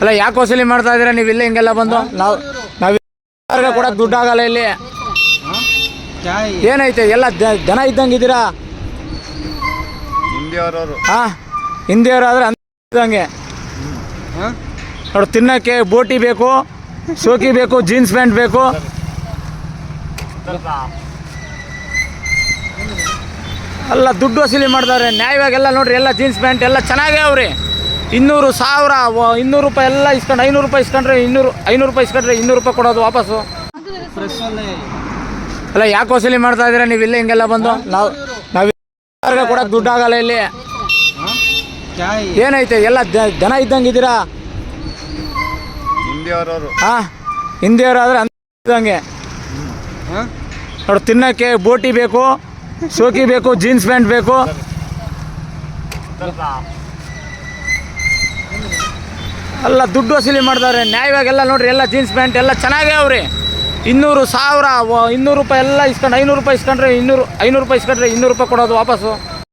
ಅಲ್ಲ ಯಾಕೆ ವಸೂಲಿ ಮಾಡ್ತಾ ಇದ್ದೀರಾ? ನೀವು ಇಲ್ಲ ಹಿಂಗೆಲ್ಲ ಬಂದು? ನಾವು ನಾವು ಯಾರಿಗೆ ಕೊಡಕ್ಕೆ ದುಡ್ಡು ಆಗಲ್ಲ ಇಲ್ಲಿ. ಏನೈತೆ? ಎಲ್ಲ ಜನ ಇದ್ದಂಗೆ ಇದ್ದೀರಾ? ಹಾ? ಹಿಂದಿಯವರಾದ್ರೆ ಅಂದಂಗೆ ನೋಡು ತಿನ್ನೋಕ್ಕೆ ಬೋಟಿ ಬೇಕು ಸೋಕಿ ಬೇಕು ಜೀನ್ಸ್ ಪ್ಯಾಂಟ್ ಬೇಕು. ಅಲ್ಲ ದುಡ್ಡು ವಸೂಲಿ ಮಾಡ್ತಾರೆ. ನ್ಯಾಯವಾಗೆಲ್ಲ ನೋಡ್ರಿ ಎಲ್ಲ ಜೀನ್ಸ್ ಪ್ಯಾಂಟ್ ಎಲ್ಲ ಚೆನ್ನಾಗೇ ಅವ್ರಿ. ಇನ್ನೂರು ಸಾವಿರ ಇನ್ನೂರು ರೂಪಾಯಿ ಎಲ್ಲ ಇಸ್ಕೊಂಡು ಐನೂರು ರೂಪಾಯಿ ಇಸ್ಕೊಂಡ್ರೆ ಇನ್ನೂರು ಐನೂರು ರೂಪಾಯಿ ಇಸ್ಕೊಂಡ್ರೆ ಇನ್ನೂರು ರೂಪಾಯಿ ಕೊಡೋದು ವಾಪಸ್ಸು. ಅಲ್ಲ ಯಾಕೆ ವಸೂಲಿ ಮಾಡ್ತಾ ಇದ್ದೀರಾ? ನೀವು ಇಲ್ಲೇ ಹಿಂಗೆಲ್ಲ ಬಂದು? ನಾವು ನಾವು ಕೊಡಕ್ಕೆ ದುಡ್ಡು ಆಗಲ್ಲ ಇಲ್ಲಿ. ಏನೈತೆ? ಎಲ್ಲ ಜನ ಇದ್ದಂಗೆ ಇದ್ದೀರಾ? ಹಾಂ? ಹಿಂದಿಯವರಾದ್ರೆ ಇದ್ದಂಗೆ. ಹಾಂ? ತಿನ್ನೋಕ್ಕೆ ಬೋಟಿ ಬೇಕು ಸೋಕಿ ಬೇಕು ಜೀನ್ಸ್ ಪ್ಯಾಂಟ್ ಬೇಕು. ಎಲ್ಲ ದುಡ್ಡು ವಸೂಲಿ ಮಾಡಿದವ್ರೆ. ನ್ಯಾಯವಾಗೆಲ್ಲ ನೋಡ್ರಿ, ಎಲ್ಲ ಜೀನ್ಸ್ ಪ್ಯಾಂಟ್ ಎಲ್ಲ ಚೆನ್ನಾಗೇ ಅವ್ರಿ. ಇನ್ನೂರು ಸಾವಿರ ಇನ್ನೂರು ರೂಪಾಯಿ ಎಲ್ಲ ಇಸ್ಕೊಂಡು, ಐನೂರು ರೂಪಾಯಿ ಇಸ್ಕೊಂಡ್ರೆ ಇನ್ನೂರು, ಐನೂರು ರೂಪಾಯಿ ಇಸ್ಕೊಂಡ್ರೆ ಇನ್ನೂರು ರೂಪಾಯಿ ಕೊಡೋದು ವಾಪಸ್ಸು.